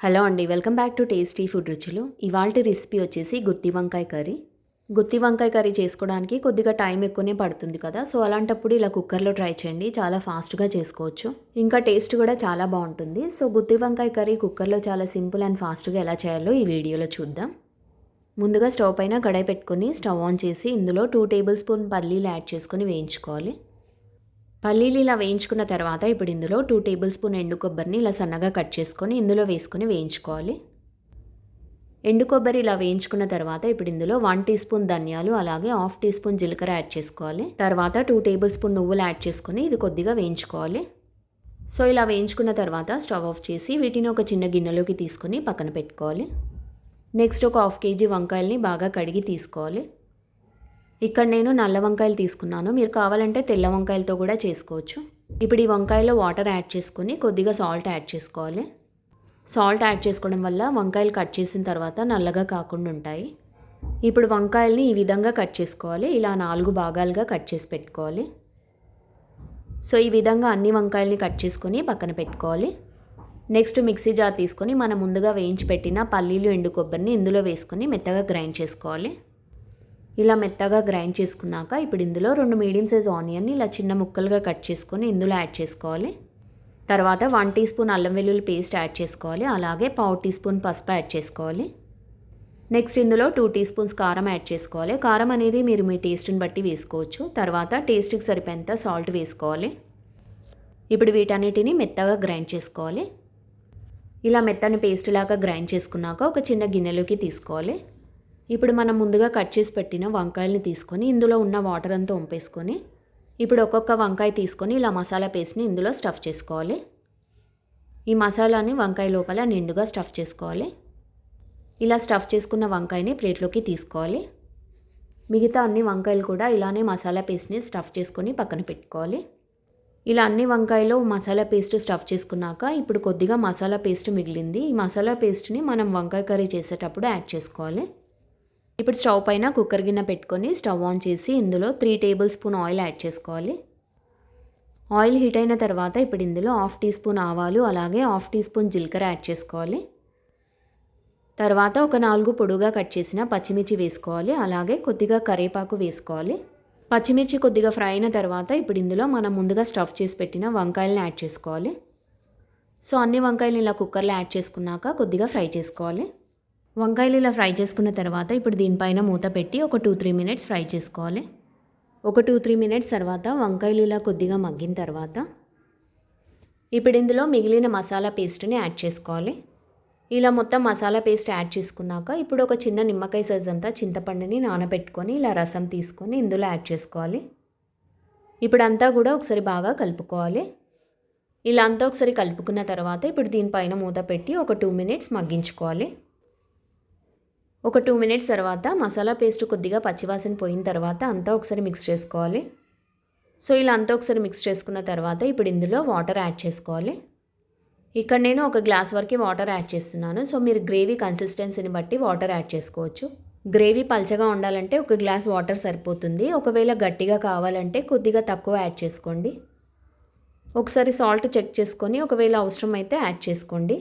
Hello అండి welcome back to tasty food రుచులు. ఇవాళ రెసిపీ వచ్చేసి గుత్తి వంకాయ కర్రీ. గుత్తి వంకాయ కర్రీ చేసుకోవడానికి కొద్దిగా టైం ఎక్కువనే పడుతుంది కదా సో అలాంటప్పుడు ఇలా కుక్కర్లో ట్రై చేయండి చాలా ఫాస్ట్గా చేసుకోవచ్చు. ఇంకా టేస్ట్ కూడా చాలా బాగుంటుంది. సో గుత్తి వంకాయ కర్రీ కుక్కర్లో చాలా సింపుల్ అండ్ ఫాస్ట్గా ఎలా చేయాలో ఈ వీడియోలో చూద్దాం. ముందుగా స్టవ్ పైన కడాయి పెట్టుకొని స్టవ్ ఆన్ చేసి ఇందులో టూ టేబుల్ స్పూన్ పల్లీలు యాడ్ చేసుకొని వేయించుకోవాలి. పల్లీలు ఇలా వేయించుకున్న తర్వాత ఇప్పుడు ఇందులో టూ టేబుల్ స్పూన్ ఎండు కొబ్బరిని ఇలా సన్నగా కట్ చేసుకొని ఇందులో వేసుకొని వేయించుకోవాలి. ఎండు కొబ్బరి ఇలా వేయించుకున్న తర్వాత ఇప్పుడు ఇందులో వన్ టీ స్పూన్ ధనియాలు అలాగే హాఫ్ టీ స్పూన్ జీలకర్ర యాడ్ చేసుకోవాలి. తర్వాత టూ టేబుల్ స్పూన్ నువ్వులు యాడ్ చేసుకొని ఇది కొద్దిగా వేయించుకోవాలి. సో ఇలా వేయించుకున్న తర్వాత స్టవ్ ఆఫ్ చేసి వీటిని ఒక చిన్న గిన్నెలోకి తీసుకొని పక్కన పెట్టుకోవాలి. నెక్స్ట్ ఒక హాఫ్ కేజీ వంకాయల్ని బాగా కడిగి తీసుకోవాలి. ఇక్కడ నేను నల్ల వంకాయలు తీసుకున్నాను. మీరు కావాలంటే తెల్ల వంకాయలతో కూడా చేసుకోవచ్చు. ఇప్పుడు ఈ వంకాయలో వాటర్ యాడ్ చేసుకొని కొద్దిగా సాల్ట్ యాడ్ చేసుకోవాలి. సాల్ట్ యాడ్ చేసుకోవడం వల్ల వంకాయలు కట్ చేసిన తర్వాత నల్లగా కాకుండా ఉంటాయి. ఇప్పుడు వంకాయల్ని ఈ విధంగా కట్ చేసుకోవాలి. ఇలా నాలుగు భాగాలుగా కట్ చేసి పెట్టుకోవాలి. సో ఈ విధంగా అన్ని వంకాయల్ని కట్ చేసుకొని పక్కన పెట్టుకోవాలి. నెక్స్ట్ మిక్సీ జార్ తీసుకొని మనం ముందుగా వేయించి పెట్టిన పల్లీలు ఎండు కొబ్బరిని ఇందులో వేసుకొని మెత్తగా గ్రైండ్ చేసుకోవాలి. ఇలా మెత్తగా గ్రైండ్ చేసుకున్నాక ఇప్పుడు ఇందులో రెండు మీడియం సైజ్ ఆనియన్ని ఇలా చిన్న ముక్కలుగా కట్ చేసుకొని ఇందులో యాడ్ చేసుకోవాలి. తర్వాత వన్ టీ స్పూన్ అల్లం వెల్లుల్లి పేస్ట్ యాడ్ చేసుకోవాలి. అలాగే పావు టీ స్పూన్ పసుపు యాడ్ చేసుకోవాలి. నెక్స్ట్ ఇందులో టూ టీ స్పూన్స్ కారం యాడ్ చేసుకోవాలి. కారం అనేది మీరు మీ టేస్ట్ని బట్టి వేసుకోవచ్చు. తర్వాత టేస్ట్కి సరిపోయేంత సాల్ట్ వేసుకోవాలి. ఇప్పుడు వీటన్నిటిని మెత్తగా గ్రైండ్ చేసుకోవాలి. ఇలా మెత్తని పేస్ట్ లాగా గ్రైండ్ చేసుకున్నాక ఒక చిన్న గిన్నెలోకి తీసుకోవాలి. ఇప్పుడు మనం ముందుగా కట్ చేసి పెట్టిన వంకాయల్ని తీసుకొని ఇందులో ఉన్న వాటర్ అంతా వంపేసుకొని ఇప్పుడు ఒక్కొక్క వంకాయ తీసుకొని ఇలా మసాలా పేస్ట్ని ఇందులో స్టఫ్ చేసుకోవాలి. ఈ మసాలాని వంకాయ లోపల నిండుగా స్టఫ్ చేసుకోవాలి. ఇలా స్టఫ్ చేసుకున్న వంకాయని ప్లేట్లోకి తీసుకోవాలి. మిగతా అన్ని వంకాయలు కూడా ఇలానే మసాలా పేస్ట్ని స్టఫ్ చేసుకొని పక్కన పెట్టుకోవాలి. ఇలా అన్ని వంకాయలు మసాలా పేస్ట్ స్టఫ్ చేసుకున్నాక ఇప్పుడు కొద్దిగా మసాలా పేస్ట్ మిగిలింది. ఈ మసాలా పేస్ట్ని మనం వంకాయ కర్రీ చేసేటప్పుడు యాడ్ చేసుకోవాలి. ఇప్పుడు స్టవ్ పైన కుక్కర్ గిన్నె పెట్టుకొని స్టవ్ ఆన్ చేసి ఇందులో three tablespoon oil add చేసుకోవాలి. ఆయిల్ హీట్ అయిన తర్వాత ఇప్పుడు ఇందులో హాఫ్ టీ స్పూన్ ఆవాలు అలాగే హాఫ్ టీ స్పూన్ జీలకర్ర యాడ్ చేసుకోవాలి. తర్వాత ఒక నాలుగు పొడుగా కట్ చేసిన పచ్చిమిర్చి వేసుకోవాలి అలాగే కొద్దిగా కరివేపాకు వేసుకోవాలి. పచ్చిమిర్చి కొద్దిగా ఫ్రై అయిన తర్వాత ఇప్పుడు ఇందులో మనం ముందుగా స్టఫ్ చేసి పెట్టిన వంకాయలను యాడ్ చేసుకోవాలి. సో అన్ని వంకాయలు ఇలా కుక్కర్లో యాడ్ చేసుకున్నాక కొద్దిగా ఫ్రై చేసుకోవాలి. వంకాయలు ఇలా ఫ్రై చేసుకున్న తర్వాత ఇప్పుడు దీనిపైన మూత పెట్టి ఒక టూ త్రీ మినిట్స్ ఫ్రై చేసుకోవాలి. ఒక టూ త్రీ మినిట్స్ తర్వాత వంకాయలు ఇలా కొద్దిగా మగ్గిన తర్వాత ఇప్పుడు ఇందులో మిగిలిన మసాలా పేస్ట్ని యాడ్ చేసుకోవాలి. ఇలా మొత్తం మసాలా పేస్ట్ యాడ్ చేసుకున్నాక ఇప్పుడు ఒక చిన్న నిమ్మకాయ సైజ్ అంతా చింతపండుని నానబెట్టుకొని ఇలా రసం తీసుకొని ఇందులో యాడ్ చేసుకోవాలి. ఇప్పుడు అంతా కూడా ఒకసారి బాగా కలుపుకోవాలి. ఇలా అంతా ఒకసారి కలుపుకున్న తర్వాత ఇప్పుడు దీనిపైన మూత పెట్టి ఒక టూ మినిట్స్ మగ్గించుకోవాలి. ఒక టూ మినిట్స్ తర్వాత మసాలా పేస్ట్ కొద్దిగా పచ్చివాసన పోయిన తర్వాత అంతా ఒకసారి మిక్స్ చేసుకోవాలి. సో ఇలా అంతా ఒకసారి మిక్స్ చేసుకున్న తర్వాత ఇప్పుడు ఇందులో వాటర్ యాడ్ చేసుకోవాలి. ఇక్కడ నేను ఒక గ్లాస్ వరకు వాటర్ యాడ్ చేస్తున్నాను. సో మీరు గ్రేవీ కన్సిస్టెన్సీని బట్టి వాటర్ యాడ్ చేసుకోవచ్చు. గ్రేవీ పల్చగా ఉండాలంటే ఒక గ్లాస్ వాటర్ సరిపోతుంది. ఒకవేళ గట్టిగా కావాలంటే కొద్దిగా తక్కువ యాడ్ చేసుకోండి. ఒకసారి సాల్ట్ చెక్ చేసుకొని ఒకవేళ అవసరం అయితే యాడ్ చేసుకోండి.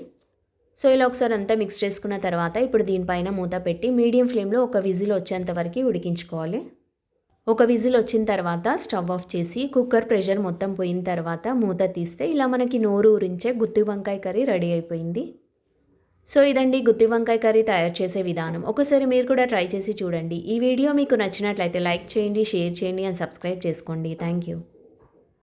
సో ఇలా ఒకసారి అంతా మిక్స్ చేసుకున్న తర్వాత ఇప్పుడు దీనిపైన మూత పెట్టి మీడియం ఫ్లేమ్లో ఒక విజిల్ వచ్చేంత వరకు ఉడికించుకోవాలి. ఒక విజిల్ వచ్చిన తర్వాత స్టవ్ ఆఫ్ చేసి కుక్కర్ ప్రెషర్ మొత్తం పోయిన తర్వాత మూత తీస్తే ఇలా మనకి నోరు ఊరించే గుత్తి వంకాయ కర్రీ రెడీ అయిపోయింది. సో ఇదండి గుత్తి వంకాయ కర్రీ తయారు చేసే విధానం. ఒకసారి మీరు కూడా ట్రై చేసి చూడండి. ఈ వీడియో మీకు నచ్చినట్లయితే లైక్ చేయండి షేర్ చేయండి అండ్ సబ్స్క్రైబ్ చేసుకోండి. Thank you